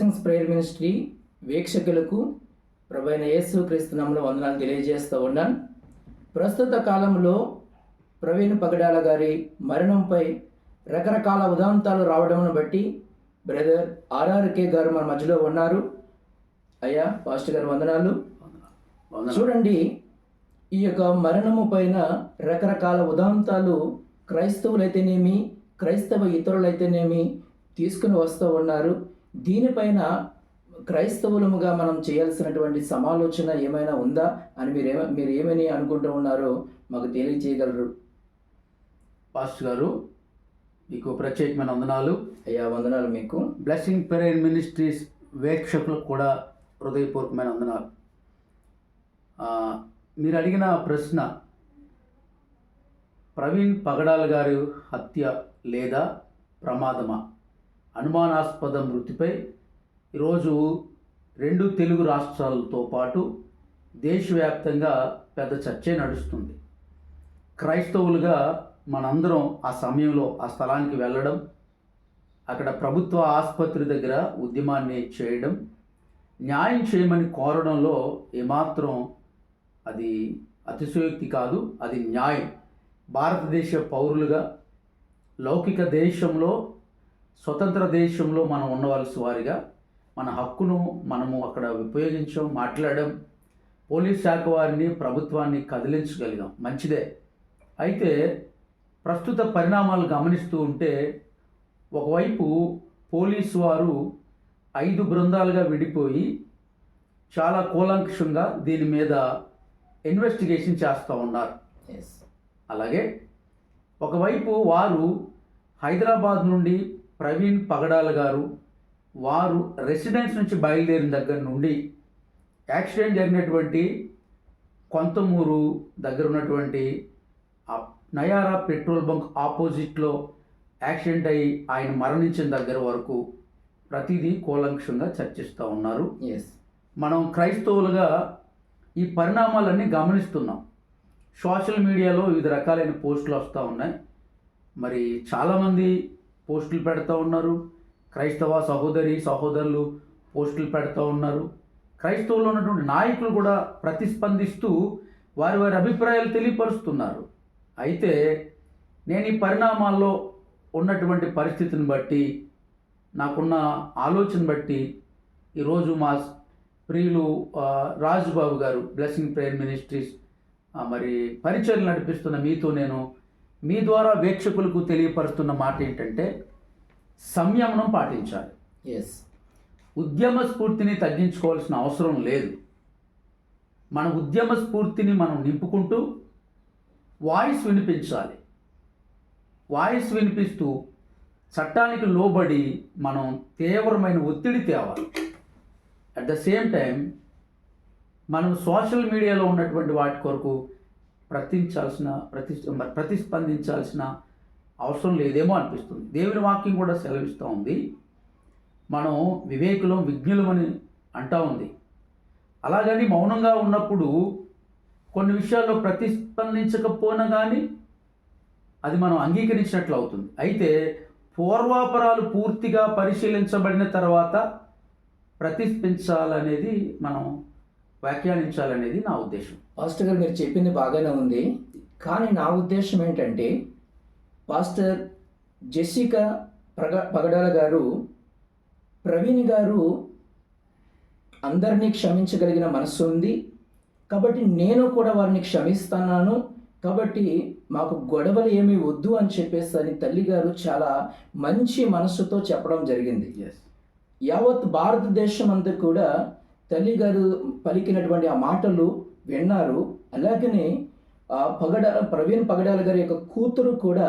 Blessings prayer ministry వీక్షకులకు ప్రభైన యేసు క్రీస్తునామంలో వందనాలు తెలియజేస్తూ ఉన్నాను. ప్రస్తుత కాలంలో ప్రవీణ్ పగడాల గారి మరణంపై రకరకాల ఉదాంతాలు రావడంను బట్టి బ్రదర్ ఆర్ఆర్కే గారు మన మధ్యలో ఉన్నారు. అయ్యా పాస్టర్ గారు వందనాలు. వందనాలు. చూడండి ఈ యొక్క మరణము పైన రకరకాల ఉదాంతాలు క్రైస్తవులైతేనేమి క్రైస్తవ ఇతరులైతేనేమి తీసుకుని వస్తూ ఉన్నారు. దీనిపైన క్రైస్తవులముగా మనం చేయాల్సినటువంటి సమాలోచన ఏమైనా ఉందా అని మీరు ఏమ మీరు ఏమని అనుకుంటూ ఉన్నారో మాకు తెలియజేయగలరు పాస్టర్ గారు మీకు ప్రత్యేకమైన వందనాలు. అయ్యా వందనాలు మీకు. బ్లెస్సింగ్ ప్రేయర్ మినిస్ట్రీస్ వీక్షకులకు కూడా హృదయపూర్వకమైన వందనాలు. మీరు అడిగిన ప్రశ్న ప్రవీణ్ పగడాల గారి హత్య లేదా ప్రమాదమా? అనుమానాస్పద మృతిపై ఈరోజు రెండు తెలుగు రాష్ట్రాలతో పాటు దేశవ్యాప్తంగా పెద్ద చర్చే నడుస్తుంది. క్రైస్తవులుగా మనందరం ఆ సమయంలో ఆ స్థలానికి వెళ్ళడం అక్కడ ప్రభుత్వ ఆసుపత్రి దగ్గర ఉద్యమాన్ని చేయడం న్యాయం చేయమని కోరడంలో ఏమాత్రం అది అతిశయోక్తి కాదు అది న్యాయం. భారతదేశ పౌరులుగా లౌకిక దేశంలో స్వతంత్ర దేశంలో మనం ఉండవలసి వారిగా మన హక్కును మనము అక్కడ ఉపయోగించాం మాట్లాడడం పోలీస్ శాఖ వారిని ప్రభుత్వాన్ని కదిలించగలిగాం. మంచిదే. అయితే ప్రస్తుత పరిణామాలు గమనిస్తూ ఉంటే ఒకవైపు పోలీసు వారు ఐదు బృందాలుగా విడిపోయి చాలా కూలంకషంగా దీని మీద ఇన్వెస్టిగేషన్ చేస్తూ ఉన్నారు. అలాగే ఒకవైపు వారు హైదరాబాద్ నుండి ప్రవీణ్ పగడాల గారు వారు రెసిడెన్స్ నుంచి బయలుదేరిన దగ్గర నుండి యాక్సిడెంట్ జరిగినటువంటి కొంతమూరు దగ్గర ఉన్నటువంటి నయారా పెట్రోల్ బంక్ ఆపోజిట్లో యాక్సిడెంట్ అయి ఆయన మరణించిన దగ్గర వరకు ప్రతిదీ కూలంకషంగా చర్చిస్తూ ఉన్నారు. ఎస్ మనం క్రైస్తవులుగా ఈ పరిణామాలన్నీ గమనిస్తున్నాం. సోషల్ మీడియాలో వివిధ రకాలైన పోస్టులు వస్తూ ఉన్నాయి. మరి చాలామంది పోస్టులు పెడతా ఉన్నారు. క్రైస్తవ సహోదరి సహోదరులు పోస్టులు పెడతా ఉన్నారు. క్రైస్తవులు ఉన్నటువంటి నాయకులు కూడా ప్రతిస్పందిస్తూ వారి వారి అభిప్రాయాలు తెలియపరుస్తున్నారు. అయితే నేను ఈ పరిణామాల్లో ఉన్నటువంటి పరిస్థితిని బట్టి నాకున్న ఆలోచన బట్టి ఈరోజు మా ప్రియులు రాజుబాబు గారు బ్లెస్సింగ్ ప్రేయర్ మినిస్ట్రీస్ మరి పరిచయం నడిపిస్తున్న మీతో నేను మీ ద్వారా వీక్షకులకు తెలియపరుస్తున్న మాట ఏంటంటే సంయమనం పాటించాలి. ఎస్ ఉద్యమ స్ఫూర్తిని తగ్గించుకోవాల్సిన అవసరం లేదు. మన ఉద్యమ స్ఫూర్తిని మనం నింపుకుంటూ వాయిస్ వినిపించాలి. వాయిస్ వినిపిస్తూ చట్టానికి లోబడి మనం తీవ్రమైన ఒత్తిడి తేవాలి. అట్ ద సేమ్ టైం మనం సోషల్ మీడియాలో ఉన్నటువంటి వాటి కొరకు ప్రతించాల్సిన ప్రతి ప్రతిస్పందించాల్సిన అవసరం లేదేమో అనిపిస్తుంది. దేవుని వాక్యం కూడా సెలవిస్తూ ఉంది. మనం వివేకులం విజ్ఞులమని అంటా ఉంది. అలాగని మౌనంగా ఉన్నప్పుడు కొన్ని విషయాల్లో ప్రతిస్పందించకపోయినా కానీ అది మనం అంగీకరించినట్లు అవుతుంది. అయితే పూర్వాపరాలు పూర్తిగా పరిశీలించబడిన తర్వాత ప్రతిస్పందించాలనేది మనం వ్యాఖ్యానించాలనేది నా ఉద్దేశం. పాస్టర్ గారు మీరు చెప్పింది బాగానే ఉంది. కానీ నా ఉద్దేశం ఏంటంటే పాస్టర్ జెసికా ప్రగ పగడాల గారు ప్రవీణ్ గారు అందరినీ క్షమించగలిగిన మనస్సు ఉంది. కాబట్టి నేను కూడా వారిని క్షమిస్తున్నాను. కాబట్టి మాకు గొడవలు ఏమీ వద్దు అని చెప్పేసి అని తల్లి గారు చాలా మంచి మనస్సుతో చెప్పడం జరిగింది. యావత్ భారతదేశం అంతా కూడా తల్లి గారు పలికినటువంటి ఆ మాటలు విన్నారు. అలాగనే ఆ పగడ ప్రవీణ్ పగడాల గారి యొక్క కూతురు కూడా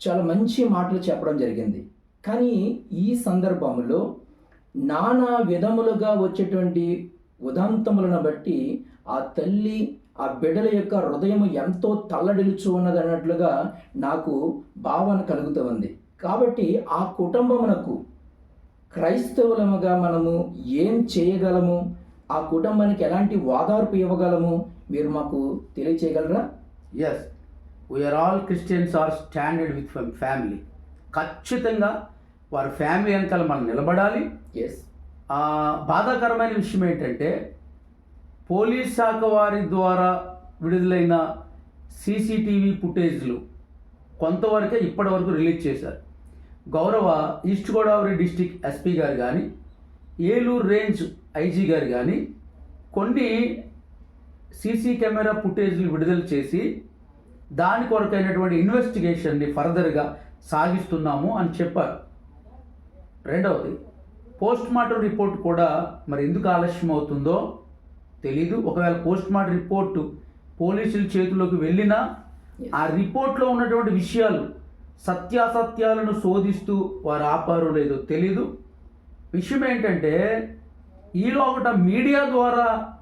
చాలా మంచి మాటలు చెప్పడం జరిగింది. కానీ ఈ సందర్భంలో నానా విధములుగా వచ్చేటువంటి ఉదాంతములను బట్టి ఆ తల్లి ఆ బిడ్డల యొక్క హృదయం ఎంతో తల్లడిలుచు ఉన్నది అన్నట్లుగా నాకు భావన కలుగుతూ ఉంది. కాబట్టి ఆ కుటుంబమునకు క్రైస్తవులముగా మనము ఏం చేయగలము? ఆ కుటుంబానికి ఎలాంటి ఓదార్పు ఇవ్వగలము? మీరు మాకు తెలియచేయగలరా? Yes we are all Christians are standard with family ఖచ్చితంగా వారి ఫ్యామిలీ వెనకాల మనం నిలబడాలి. ఎస్ ఆ బాధాకరమైన విషయం ఏంటంటే పోలీస్ శాఖ వారి ద్వారా విడుదలైన సీసీటీవీ ఫుటేజ్లు కొంతవరకే ఇప్పటివరకు రిలీజ్ చేశారు. గౌరవ ఈస్ట్ గోదావరి డిస్టిక్ ఎస్పీ గారు కానీ ఏలూరు రేంజ్ ఐజీ గారు కానీ కొన్ని సీసీ కెమెరా ఫుటేజ్లు విడుదల చేసి దాని కొరకైనటువంటి ఇన్వెస్టిగేషన్ని ఫర్దర్గా సాగిస్తున్నాము అని చెప్పారు. రెండవది పోస్ట్ మార్టం రిపోర్ట్ కూడా మరి ఎందుకు ఆలస్యం అవుతుందో తెలీదు. ఒకవేళ పోస్ట్ మార్టం రిపోర్టు పోలీసుల చేతిలోకి వెళ్ళినా ఆ రిపోర్ట్లో ఉన్నటువంటి విషయాలు సత్యాసత్యాలను శోధిస్తూ వారు ఆపారో లేదో తెలీదు. విషయం ఏంటంటే ఈలోపట మీడియా ద్వారా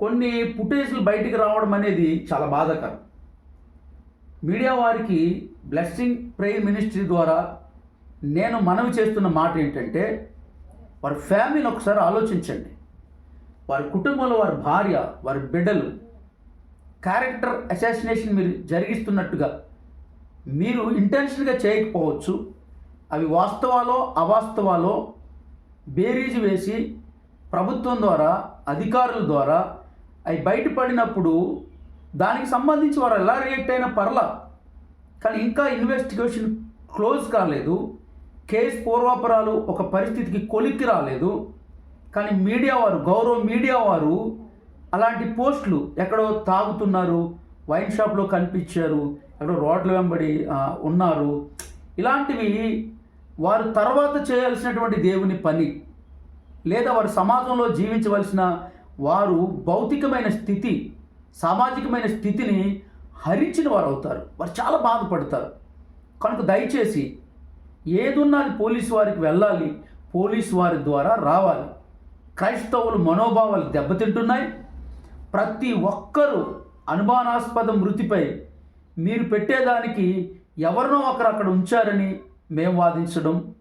కొన్ని ఫుటేజ్లు బయటికి రావడం అనేది చాలా బాధాకరం. మీడియా వారికి బ్లెస్సింగ్ ప్రేయర్ మినిస్ట్రీ ద్వారా నేను మనవి చేస్తున్న మాట ఏంటంటే వారి ఫ్యామిలీని ఒకసారి ఆలోచించండి. వారి కుటుంబంలో వారి భార్య వారి బిడ్డలు క్యారెక్టర్ అసాసినేషన్ మీరు జరిగిస్తున్నట్టుగా మీరు ఇంటెన్షన్గా చేయకపోవచ్చు. అవి వాస్తవాలో అవాస్తవాలో బేరీజు వేసి ప్రభుత్వం ద్వారా అధికారుల ద్వారా అవి బయటపడినప్పుడు దానికి సంబంధించి వారు ఎలా రియాక్ట్ అయినా పర్లా. కానీ ఇంకా ఇన్వెస్టిగేషన్ క్లోజ్ కాలేదు. కేసు పూర్వాపరాలు ఒక పరిస్థితికి కొలిక్కి రాలేదు. కానీ మీడియా వారు గౌరవ మీడియా వారు అలాంటి పోస్టులు ఎక్కడో తాగుతున్నారు వైన్ షాప్లో కనిపించారు అక్కడ రోడ్ల వెంబడి ఉన్నారు. ఇలాంటివి వారు తర్వాత చేయాల్సినటువంటి దేవుని పని లేదా వారు సమాజంలో జీవించవలసిన వారు భౌతికమైన స్థితి సామాజికమైన స్థితిని హరించిన వారు అవుతారు వారు చాలా బాధపడతారు. కనుక దయచేసి ఏదున్నది పోలీసు వారికి వెళ్ళాలి పోలీసు వారి ద్వారా రావాలి. క్రైస్తవులు మనోభావాలు దెబ్బతింటున్నాయి. ప్రతి ఒక్కరూ అనుమానాస్పద మృతిపై మీరు పెట్టేదానికి ఎవరినో ఒకరు అక్కడ ఉంచారని మేము వాదించడం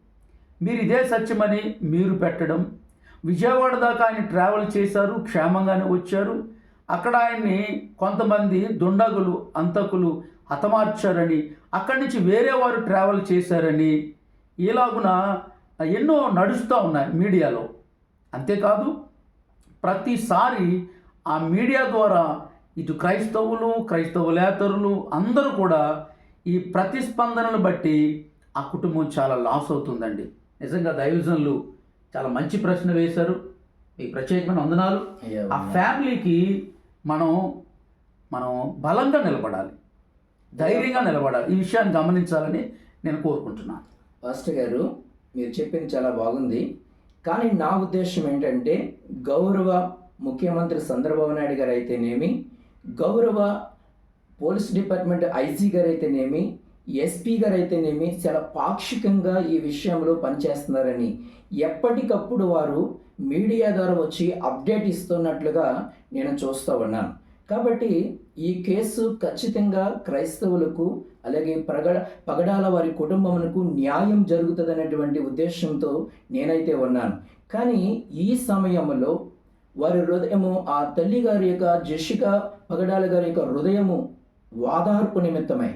మీరు ఇదే సత్యమని మీరు పెట్టడం విజయవాడ దాకా ఆయన ట్రావెల్ చేశారు క్షేమంగానే వచ్చారు. అక్కడ ఆయన్ని కొంతమంది దుండగులు అంతకులు హతమార్చారని అక్కడి నుంచి వేరే వారు ట్రావెల్ చేశారని ఇలాగున ఎన్నో నడుస్తూ ఉన్నాయి మీడియాలో. అంతేకాదు ప్రతిసారి ఆ మీడియా ద్వారా ఇటు క్రైస్తవులు క్రైస్తవులేతరులు అందరూ కూడా ఈ ప్రతిస్పందనను బట్టి ఆ కుటుంబం చాలా లాస్ అవుతుందండి. నిజంగా దైవజనులు చాలా మంచి ప్రశ్న వేశారు. మీకు ప్రత్యేకమైన వందనాలు. ఆ ఫ్యామిలీకి మనం మనం బలంగా నిలబడాలి. ధైర్యంగా నిలబడాలి. ఈ విషయాన్ని గమనించాలని నేను కోరుకుంటున్నాను. పాస్టర్ గారు మీరు చెప్పింది చాలా బాగుంది. కానీ నా ఉద్దేశం ఏంటంటే గౌరవ ముఖ్యమంత్రి చంద్రబాబు నాయుడు గారు అయితేనేమి గౌరవ పోలీస్ డిపార్ట్మెంట్ ఐజీ గారు అయితేనేమి ఎస్పీ గారు అయితేనేమి చాలా పాక్షికంగా ఈ విషయంలో పనిచేస్తున్నారని. ఎప్పటికప్పుడు వారు మీడియా ద్వారా వచ్చి అప్డేట్ ఇస్తున్నట్లుగా నేను చూస్తూ ఉన్నాను. కాబట్టి ఈ కేసు ఖచ్చితంగా క్రైస్తవులకు అలాగే ప్రగ పగడాల వారి కుటుంబములకు న్యాయం జరుగుతుందనేటువంటి ఉద్దేశంతో నేనైతే ఉన్నాను. కానీ ఈ సమయంలో వారి హృదయము ఆ తల్లి గారి యొక్క జషిక పగడాల గారి యొక్క హృదయము వాదార్పు నిమిత్తమై.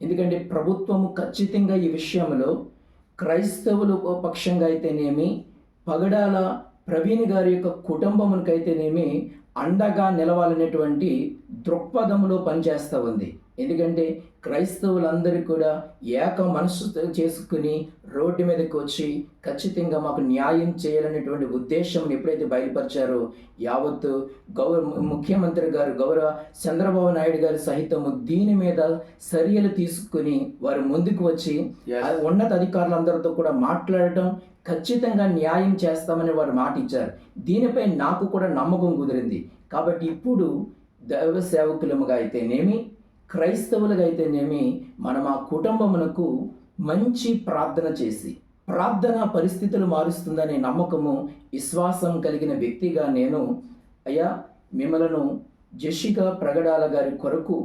ఎందుకంటే ప్రభుత్వము ఖచ్చితంగా ఈ విషయంలో క్రైస్తవులు పక్షంగా అయితేనేమి పగడాల ప్రవీణ్ గారి యొక్క కుటుంబమునికైతేనేమి అండగా నిలవాలనేటువంటి దృక్పథంలో పనిచేస్తూ ఉంది. ఎందుకంటే క్రైస్తవులందరూ కూడా ఏక మనసు చేసుకుని రోడ్డు మీదకి వచ్చి ఖచ్చితంగా మాకు న్యాయం చేయాలనేటువంటి ఉద్దేశం ఎప్పుడైతే బయలుపరిచారో యావత్తు గౌరవ ముఖ్యమంత్రి గారు గౌరవ చంద్రబాబు నాయుడు గారు సహితము దీని మీద చర్యలు తీసుకుని వారు ముందుకు వచ్చి ఉన్నత అధికారులందరితో కూడా మాట్లాడటం ఖచ్చితంగా న్యాయం చేస్తామని వారు మాట ఇచ్చారు. దీనిపై నాకు కూడా నమ్మకం కుదిరింది. కాబట్టి ఇప్పుడు దైవ సేవకులముగా అయితేనేమి క్రైస్తవులుగా అయితేనేమి మనం ఆ కుటుంబమునకు మంచి ప్రార్థన చేసి ప్రార్థన పరిస్థితులు మారుస్తుందనే నమ్మకము విశ్వాసం కలిగిన వ్యక్తిగా నేను అయ్యా మిమ్మలను జషిక ప్రగడాల గారి కొరకు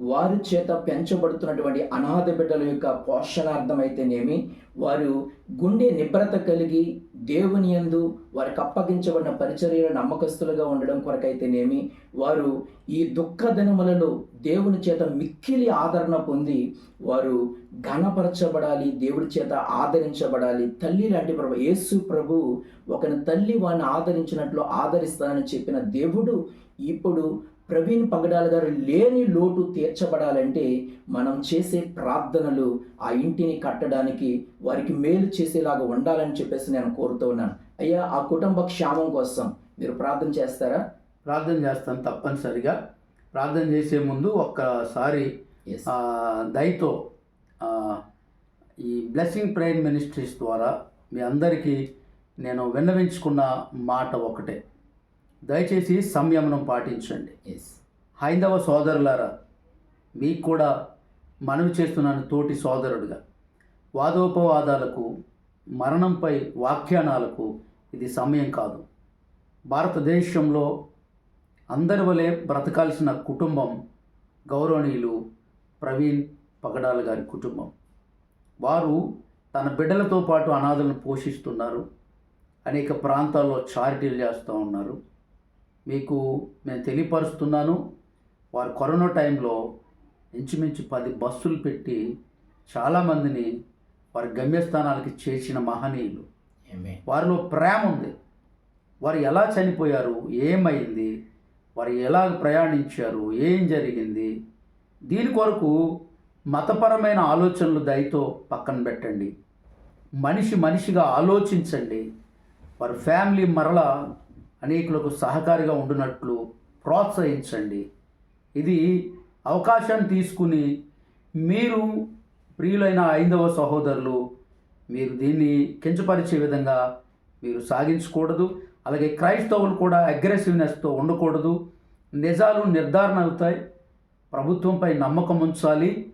వారి చేత పెంచబడుతున్నటువంటి అనాథ బిడ్డల యొక్క పోషణార్థమైతేనేమి వారు గుండె నిబ్రత కలిగి దేవుని యందు వారికి అప్పగించబడిన పరిచర్యల నమ్మకస్తులుగా ఉండడం కొరకైతేనేమి వారు ఈ దుఃఖ దినములలో దేవుని చేత మిక్కిలి ఆదరణ పొంది వారు ఘనపరచబడాలి దేవుడి చేత ఆదరించబడాలి. తల్లి లాంటి ప్రభు యేసు ప్రభు ఒకని తల్లి వారిని ఆదరించినట్లు ఆదరిస్తానని చెప్పిన దేవుడు ఇప్పుడు ప్రవీణ్ పగడాల గారు లేని లోటు తీర్చబడాలంటే మనం చేసే ప్రార్థనలు ఆ ఇంటిని కట్టడానికి వారికి మేలు చేసేలాగా ఉండాలని చెప్పేసి నేను కోరుతూ ఉన్నాను. అయ్యా ఆ కుటుంబ క్షేమం కోసం మీరు ప్రార్థన చేస్తారా? ప్రార్థన చేస్తాను తప్పనిసరిగా. ప్రార్థన చేసే ముందు ఒక్కసారి దయతో ఈ బ్లెస్సింగ్ ప్రేయర్ మినిస్ట్రీస్ ద్వారా మీ అందరికీ నేను విన్నవించుకున్న మాట ఒకటే. దయచేసి సంయమనం పాటించండి. హైందవ సోదరులారా మీకు కూడా మనవి చేస్తున్నాను తోటి సోదరుడిగా. వాదోపవాదాలకు మరణంపై వ్యాఖ్యానాలకు ఇది సమయం కాదు. భారతదేశంలో అందరి వలె బ్రతకాల్సిన కుటుంబం గౌరవనీయులు ప్రవీణ్ పగడాల గారి కుటుంబం. వారు తన బిడ్డలతో పాటు అనాథలను పోషిస్తున్నారు. అనేక ప్రాంతాల్లో చారిటీలు చేస్తూ ఉన్నారు. మీకు నేను తెలియపరుస్తున్నాను. వారు కరోనా టైంలో ఇంచుమించు పది బస్సులు పెట్టి చాలామందిని వారి గమ్యస్థానాలకి చేర్చిన మహనీయులు. వారిలో ప్రేమ ఉంది. వారు ఎలా చనిపోయారు? ఏమైంది? వారు ఎలా ప్రయాణించారు? ఏం జరిగింది? దీని కొరకు మతపరమైన ఆలోచనలు దయతో పక్కన పెట్టండి. మనిషి మనిషిగా ఆలోచించండి. వారి ఫ్యామిలీ మరల అనేకులకు సహకారిగా ఉండినట్లు ప్రోత్సహించండి. ఇది అవకాశాన్ని తీసుకుని మీరు ప్రియులైన ఐదవ సహోదరులు మీరు దీన్ని కించపరిచే విధంగా మీరు సాగించకూడదు. అలాగే క్రైస్తవులు కూడా అగ్రెసివ్నెస్తో ఉండకూడదు. నిజాలు నిర్ధారణ అవుతాయి. ప్రభుత్వంపై నమ్మకం ఉంచాలి.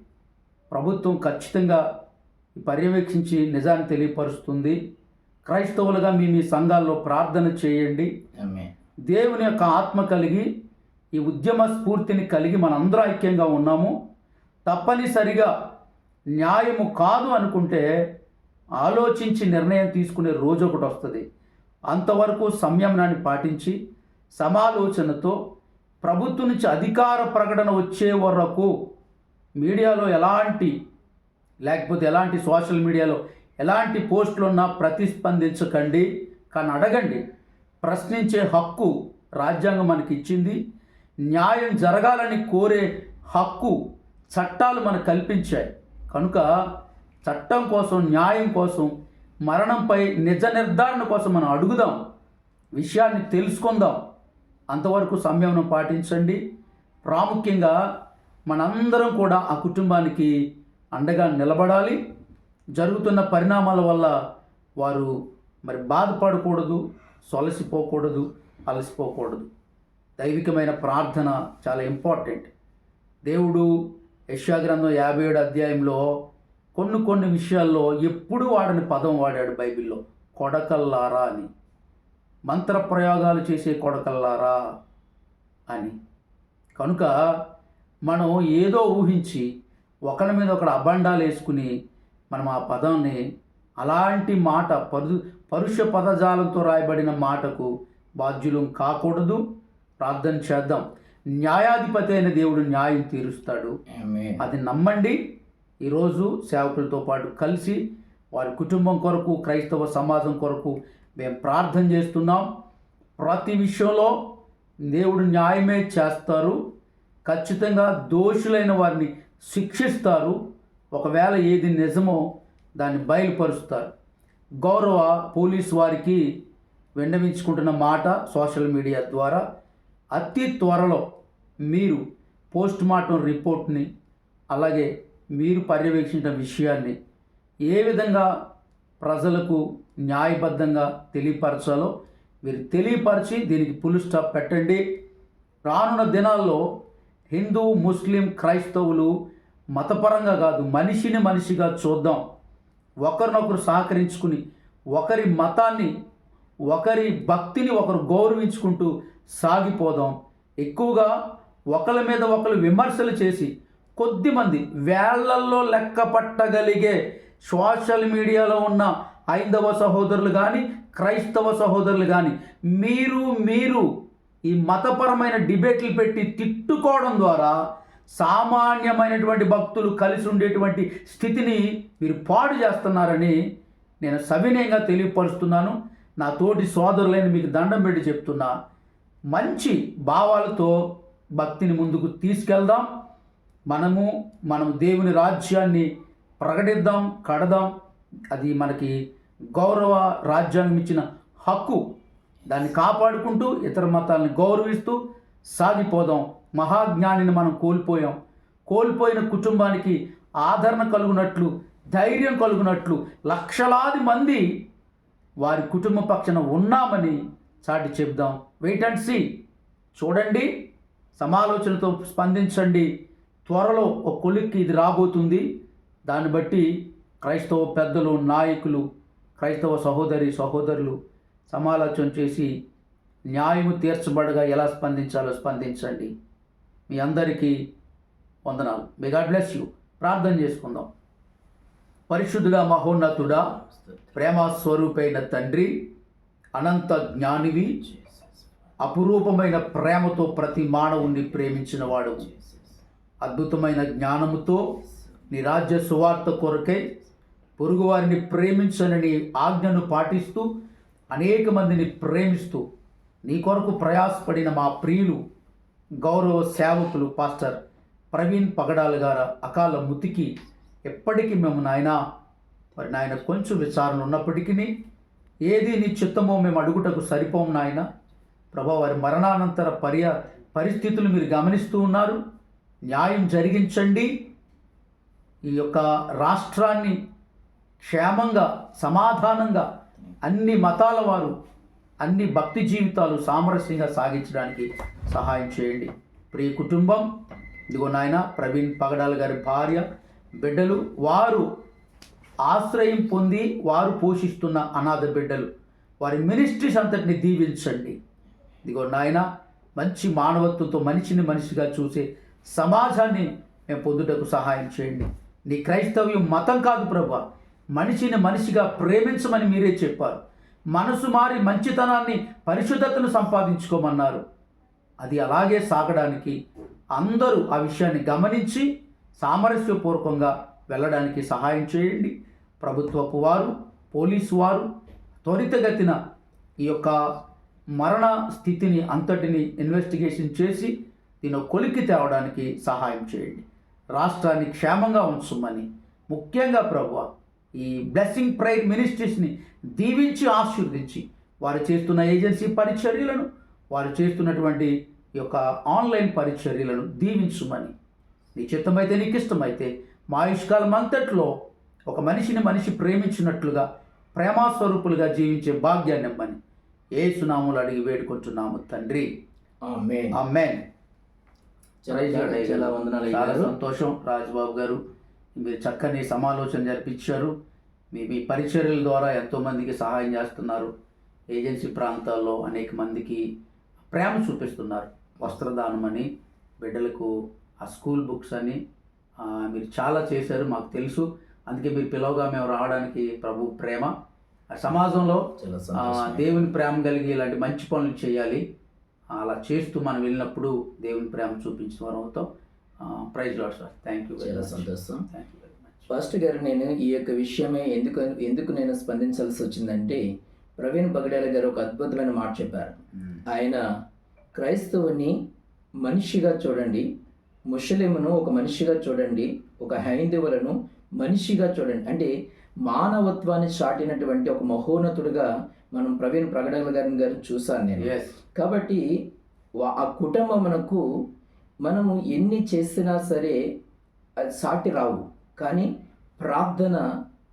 ప్రభుత్వం ఖచ్చితంగా పర్యవేక్షించి నిజాన్ని తెలియపరుస్తుంది. క్రైస్తవులుగా మీ మీ సంఘాల్లో ప్రార్థన చేయండి. దేవుని యొక్క ఆత్మ కలిగి ఈ ఉద్యమ స్ఫూర్తిని కలిగి మనందరూ ఐక్యంగా ఉన్నాము. తప్పనిసరిగా న్యాయము కాదు అనుకుంటే ఆలోచించి నిర్ణయం తీసుకునే రోజు ఒకటి వస్తుంది. అంతవరకు సంయమనాన్ని పాటించి సమాలోచనతో ప్రభుత్వం నుంచి అధికార ప్రకటన వచ్చే వరకు మీడియాలో ఎలాంటి లేకపోతే ఎలాంటి సోషల్ మీడియాలో ఎలాంటి పోస్టులు ఉన్నా ప్రతిస్పందించకండి. కానీ అడగండి. ప్రశ్నించే హక్కు రాజ్యాంగం మనకి ఇచ్చింది న్యాయం జరగాలని కోరే హక్కు చట్టాలు మనకు కల్పించాయి. కనుక చట్టం కోసం న్యాయం కోసం మరణంపై నిజ నిర్ధారణ కోసం మనం అడుగుదాం. విషయాన్ని తెలుసుకుందాం. అంతవరకు సంయమనం పాటించండి. ప్రాముఖ్యంగా మనందరం కూడా ఆ కుటుంబానికి అండగా నిలబడాలి. జరుగుతున్న పరిణామాల వల్ల వారు మరి బాధపడకూడదు సొలసిపోకూడదు అలసిపోకూడదు. దైవికమైన ప్రార్థన చాలా ఇంపార్టెంట్. దేవుడు యశాగ్రంథం యాభై ఏడు అధ్యాయంలో కొన్ని కొన్ని విషయాల్లో ఎప్పుడూ వాడని పదం వాడాడు బైబిల్లో కొడకల్లారా అని. మంత్రప్రయోగాలు చేసే కొడకల్లారా అని. కనుక మనం ఏదో ఊహించి ఒకరి మీద ఒకడు అబండాలు వేసుకుని మనం ఆ పదాన్ని అలాంటి మాట పరు పరుష పదజాలంతో రాయబడిన మాటకు బాధ్యులం కాకూడదు. ప్రార్థన చేద్దాం. న్యాయాధిపతి అయిన దేవుడు న్యాయం తీరుస్తాడు. అది నమ్మండి. ఈరోజు సేవకులతో పాటు కలిసి వారి కుటుంబం కొరకు క్రైస్తవ సమాజం కొరకు మేము ప్రార్థన చేస్తున్నాం. ప్రతి విషయంలో దేవుడు న్యాయమే చేస్తారు. ఖచ్చితంగా దోషులైన వారిని శిక్షిస్తారు. ఒకవేళ ఏది నిజమో దాన్ని బయలుపరుస్తారు. గౌరవ పోలీస్ వారికి విన్నవించుకుంటున్న మాట సోషల్ మీడియా ద్వారా అతి త్వరలో మీరు పోస్ట్ మార్టం రిపోర్ట్ని అలాగే మీరు పర్యవేక్షించిన విషయాన్ని ఏ విధంగా ప్రజలకు న్యాయబద్ధంగా తెలియపరచాలో మీరు తెలియపరిచి దీనికి పులు స్టాప్ పెట్టండి. రానున్న దినాల్లో హిందూ ముస్లిం క్రైస్తవులు మతపరంగా కాదు మనిషిని మనిషిగా చూద్దాం. ఒకరినొకరు సహకరించుకుని ఒకరి మతాన్ని ఒకరి భక్తిని ఒకరు గౌరవించుకుంటూ సాగిపోదాం. ఎక్కువగా ఒకరి మీద ఒకరు విమర్శలు చేసి కొద్దిమంది వేళ్ళల్లో లెక్క పట్టగలిగే సోషల్ మీడియాలో ఉన్న హైందవ సహోదరులు కానీ క్రైస్తవ సహోదరులు కానీ మీరు మీరు ఈ మతపరమైన డిబేట్లు పెట్టి తిట్టుకోవడం ద్వారా సామాన్యమైనటువంటి భక్తులు కలిసి ఉండేటువంటి స్థితిని మీరు పాడు చేస్తున్నారని నేను సవినయంగా తెలియపరుస్తున్నాను. నా తోటి సోదరులైన మీకు దండం పెట్టి చెప్తున్నా. మంచి భావాలతో భక్తిని ముందుకు తీసుకెళ్దాం. మనము మనం దేవుని రాజ్యాన్ని ప్రకటిద్దాం కడదాం. అది మనకి గౌరవ రాజ్యాంగం ఇచ్చిన హక్కు. దాన్ని కాపాడుకుంటూ ఇతర మతాలను గౌరవిస్తూ సాగిపోదాం. మహాజ్ఞానిని మనం కోల్పోయాం. కోల్పోయిన కుటుంబానికి ఆదరణ కలుగునట్లు ధైర్యం కలుగునట్లు లక్షలాది మంది వారి కుటుంబ పక్షన ఉన్నామని చాటి చెప్దాం. వెయిట్ అండ్ సీ చూడండి సమాలోచనతో స్పందించండి. త్వరలో ఒక కొలిక్కి ఇది రాబోతుంది. దాన్ని బట్టి క్రైస్తవ పెద్దలు నాయకులు క్రైస్తవ సహోదరి సహోదరులు సమాలోచన చేసి న్యాయము తీర్చబడగా ఎలా స్పందించాలో స్పందించండి. మీ అందరికీ వందనాలు. మే గాడ్ బ్లెస్ యూ ప్రార్థన చేసుకుందాం. పరిశుద్ధుడా మహోన్నతుడా ప్రేమ స్వరూపైన తండ్రి అనంత జ్ఞానివి అపురూపమైన ప్రేమతో ప్రతి మానవుణ్ణి ప్రేమించిన వాడు అద్భుతమైన జ్ఞానముతో నీ రాజ్య సువార్త కొరకై పొరుగువారిని ప్రేమించనని ఆజ్ఞను పాటిస్తూ అనేక మందిని ప్రేమిస్తూ నీ కొరకు ప్రయాసపడిన మా ప్రియులు గౌరవ సేవకులు పాస్టర్ ప్రవీణ్ పగడాలు గారు అకాల ముతికి ఎప్పటికీ మేము నాయన? మరి నాయన కొంచెం విచారణ ఉన్నప్పటికీ ఏది నీ చిత్తమో మేము అడుగుటకు సరిపోం నాయన. ప్రభా వారి మరణానంతర పర్య పరిస్థితులు మీరు గమనిస్తూ ఉన్నారు. న్యాయం జరిగించండి. ఈ యొక్క రాష్ట్రాన్ని క్షేమంగా సమాధానంగా అన్ని మతాల వారు అన్ని భక్తి జీవితాలు సామరస్యంగా సాగించడానికి సహాయం చేయండి. ప్రియ కుటుంబం ఇదిగో నాయన ప్రవీణ్ పగడాల గారి భార్య బిడ్డలు వారు ఆశ్రయం పొంది వారు పోషిస్తున్న అనాథ బిడ్డలు వారి మినిస్ట్రీస్ అంతటిని దీవించండి. ఇదిగో నాయన మంచి మానవత్వంతో మనిషిని మనిషిగా చూసే సమాజాన్ని మేము పొందుటకు సహాయం చేయండి. నీ క్రైస్తవ్యం మతం కాదు ప్రభా. మనిషిని మనిషిగా ప్రేమించమని మీరే చెప్పారు. మనసు మారి మంచితనాన్ని పరిశుద్ధతను సంపాదించుకోమన్నారు. అది అలాగే సాగడానికి అందరూ ఆ విషయాన్ని గమనించి సామరస్యపూర్వకంగా వెళ్ళడానికి సహాయం చేయండి. ప్రభుత్వపు వారు పోలీసు వారు త్వరితగతిన ఈ యొక్క మరణ స్థితిని అంతటిని ఇన్వెస్టిగేషన్ చేసి దీని కొలికి తేవడానికి సహాయం చేయండి. రాష్ట్రాన్ని క్షేమంగా ఉంచుమని. ముఖ్యంగా ప్రభు ఈ బ్లెస్సింగ్ ప్రైర్ మినిస్ట్రీస్ని దీవించి ఆశీర్వదించి వారు చేస్తున్న ఏజెన్సీ పరిచర్యలను వారు చేస్తున్నటువంటి ఈ యొక్క ఆన్లైన్ పరిచర్యలను దీవించుమని. నీ చిత్తమైతే నీకు ఇష్టమైతే మా ఆయుష్కాలం అంతట్లో ఒక మనిషిని మనిషి ప్రేమించినట్లుగా ప్రేమాస్వరూపులుగా జీవించే భాగ్యాన్ని ఇమ్మని. ఏ సునాములు అడిగి వేడుకుంటున్నాము తండ్రి. అమ్మాన్ చాలా. సంతోషం రాజబాబు గారు. మీరు చక్కని సమాలోచన జరిపించారు. మీ మీ పరిచర్యల ద్వారా ఎంతోమందికి సహాయం చేస్తున్నారు. ఏజెన్సీ ప్రాంతాల్లో అనేక మందికి ప్రేమ చూపిస్తున్నారు. వస్త్రదానం అని బిడ్డలకు ఆ స్కూల్ బుక్స్ అని మీరు చాలా చేశారు మాకు తెలుసు. అందుకే మీరు పిలవగా మేము రావడానికి ప్రభు ప్రేమ. సమాజంలో. దేవుని ప్రేమ కలిగి ఇలాంటి మంచి పనులు చేయాలి. అలా చేస్తూ మనం వెళ్ళినప్పుడు దేవుని ప్రేమ చూపించిన వారు అవుతాం praise lord sir. Thank you చాలా సంతోషం. థ్యాంక్ యూ ఫస్ట్ గారు నేను ఈ యొక్క విషయమే ఎందుకు ఎందుకు నేను స్పందించాల్సి వచ్చిందంటే ప్రవీణ్ పగడాల గారు ఒక అద్భుతమైన మాట చెప్పారు. ఆయన క్రైస్తవుని మనిషిగా చూడండి ముస్లింను ఒక మనిషిగా చూడండి ఒక హైందవులను మనిషిగా చూడండి. అంటే మానవత్వాన్ని చాటినటువంటి ఒక మహోన్నతుడుగా మనం ప్రవీణ్ ప్రగడాల గారిని గారు చూశాను నేను. కాబట్టి ఆ కుటుంబమునకు మనము ఎన్ని చేసినా సరే అది సాటి రావు. కానీ ప్రార్థన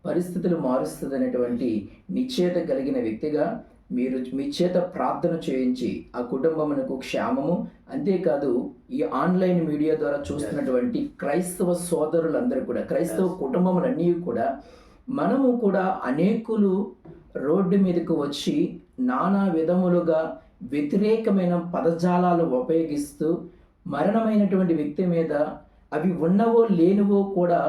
పరిస్థితులు మారుస్తుంది అనేటువంటి నిశ్చేత కలిగిన వ్యక్తిగా మీరు మీ చేత ప్రార్థన చేయించి ఆ కుటుంబమునకు క్షేమము అంతేకాదు ఈ ఆన్లైన్ మీడియా ద్వారా చూస్తున్నటువంటి క్రైస్తవ సోదరులందరూ కూడా క్రైస్తవ. కుటుంబములన్నీ కూడా మనము కూడా అనేకులు రోడ్డు మీదకు వచ్చి నానా విధములుగా వ్యతిరేకమైన పదజాలాలు ఉపయోగిస్తూ మరణమైనటువంటి వ్యక్తి మీద అవి ఉన్నవో లేనివో కూడా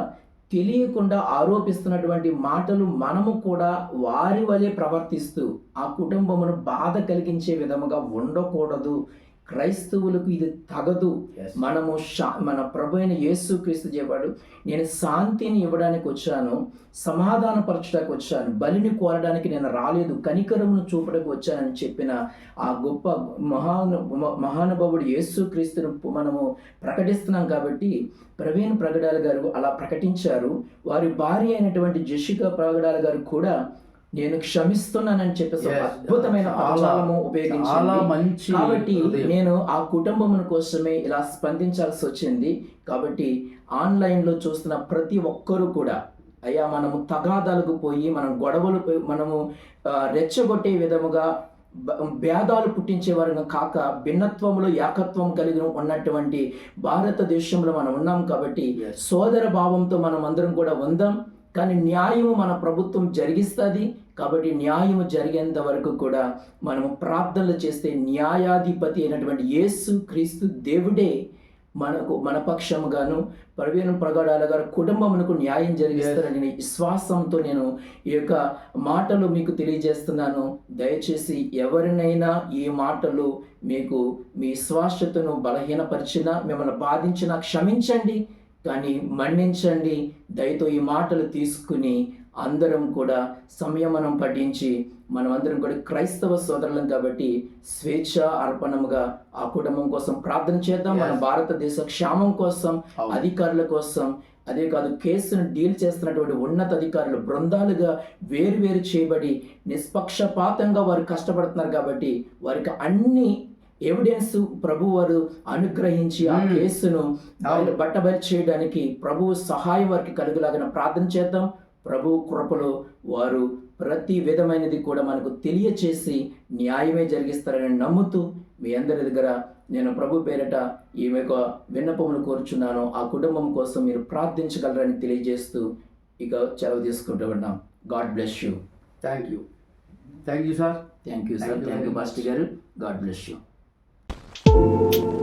తెలియకుండా ఆరోపిస్తున్నటువంటి మాటలు మనము కూడా వారి వలె ప్రవర్తిస్తూ ఆ కుటుంబమును బాధ కలిగించే విధముగా ఉండకూడదు. క్రైస్తవులకు ఇది తగదు. మనము శా మన ప్రభు అయిన యేసు క్రీస్తు చెప్పాడు నేను శాంతిని ఇవ్వడానికి వచ్చాను సమాధానపరచడానికి వచ్చాను బలిని కోరడానికి నేను రాలేదు కనికరమును చూపడానికి వచ్చానని చెప్పిన ఆ గొప్ప మహాను మహానుభావుడు యేసు క్రీస్తును మనము ప్రకటిస్తున్నాం కాబట్టి ప్రవీణ్ ప్రగడాల గారు అలా ప్రకటించారు. వారి భార్య అయినటువంటి జషికా ప్రగడాల గారు కూడా నేను క్షమిస్తున్నానని చెప్పేసి ఒక. అద్భుతమైన చాలా- పదజాలము చాలా ఉపయోగించింది మంచి కాబట్టి. నేను ఆ కుటుంబం కోసమే ఇలా స్పందించాల్సి వచ్చింది కాబట్టి ఆన్లైన్లో చూస్తున్న ప్రతి ఒక్కరూ కూడా అయ్యా మనము తగాదాలకు పోయి మనం గొడవలు మనము రెచ్చగొట్టే విధముగా భేదాలు పుట్టించే వారిగా కాక భిన్నత్వంలో ఏకత్వం కలిగి ఉన్నటువంటి భారతదేశంలో మనం ఉన్నాం కాబట్టి. సోదర భావంతో మనం అందరం కూడా ఉందాం కానీ న్యాయము మన ప్రభుత్వం జరిగిస్తుంది. కాబట్టి న్యాయము జరిగేంత వరకు కూడా మనము ప్రార్థనలు చేస్తే న్యాయాధిపతి అయినటువంటి యేసు క్రీస్తు దేవుడే మనకు మన పక్షముగాను ప్రవీణ ప్రగాడాల గారి కుటుంబమునకు న్యాయం జరిగిస్తారని నేను విశ్వాసంతో నేను ఈ యొక్క మాటలు మీకు తెలియజేస్తున్నాను. దయచేసి ఎవరినైనా ఈ మాటలు మీకు మీ విశ్వాసతను బలహీనపరిచినా మిమ్మల్ని బాధించినా క్షమించండి. కానీ మన్నించండి దయతో ఈ మాటలు తీసుకుని అందరం కూడా సంయమనం పఠించి మనం అందరం కూడా క్రైస్తవ సోదరులం కాబట్టి స్వేచ్ఛ అర్పణముగా ఆ కుటుంబం కోసం ప్రార్థన చేద్దాం మన. భారతదేశ క్షేమం కోసం. అధికారుల కోసం అదే కాదు కేసును డీల్ చేస్తున్నటువంటి ఉన్నత అధికారులు బృందాలుగా వేరు వేరు చేయబడి నిష్పక్షపాతంగా వారు కష్టపడుతున్నారు కాబట్టి వారికి అన్ని ఎవిడెన్స్ ప్రభు వారు అనుగ్రహించి ఆ. కేసును. బట్టబయలు చేయడానికి ప్రభువు సహాయం వారికి కలుగులాగిన ప్రార్థన చేద్దాం. ప్రభు కృపలో వారు ప్రతి విధమైనది కూడా మనకు తెలియచేసి న్యాయమే జరిగిస్తారని నమ్ముతూ మీ అందరి దగ్గర నేను ప్రభు పేరట ఈ యొక్క విన్నపములు కోరుచున్నాను. ఆ కుటుంబం కోసం మీరు ప్రార్థించగలరని తెలియజేస్తూ ఇక సెలవు తీసుకుంటూ ఉన్నాం. God bless you. Thank you thank you sir thank you sir thank you. Master గారు. God bless you. thank you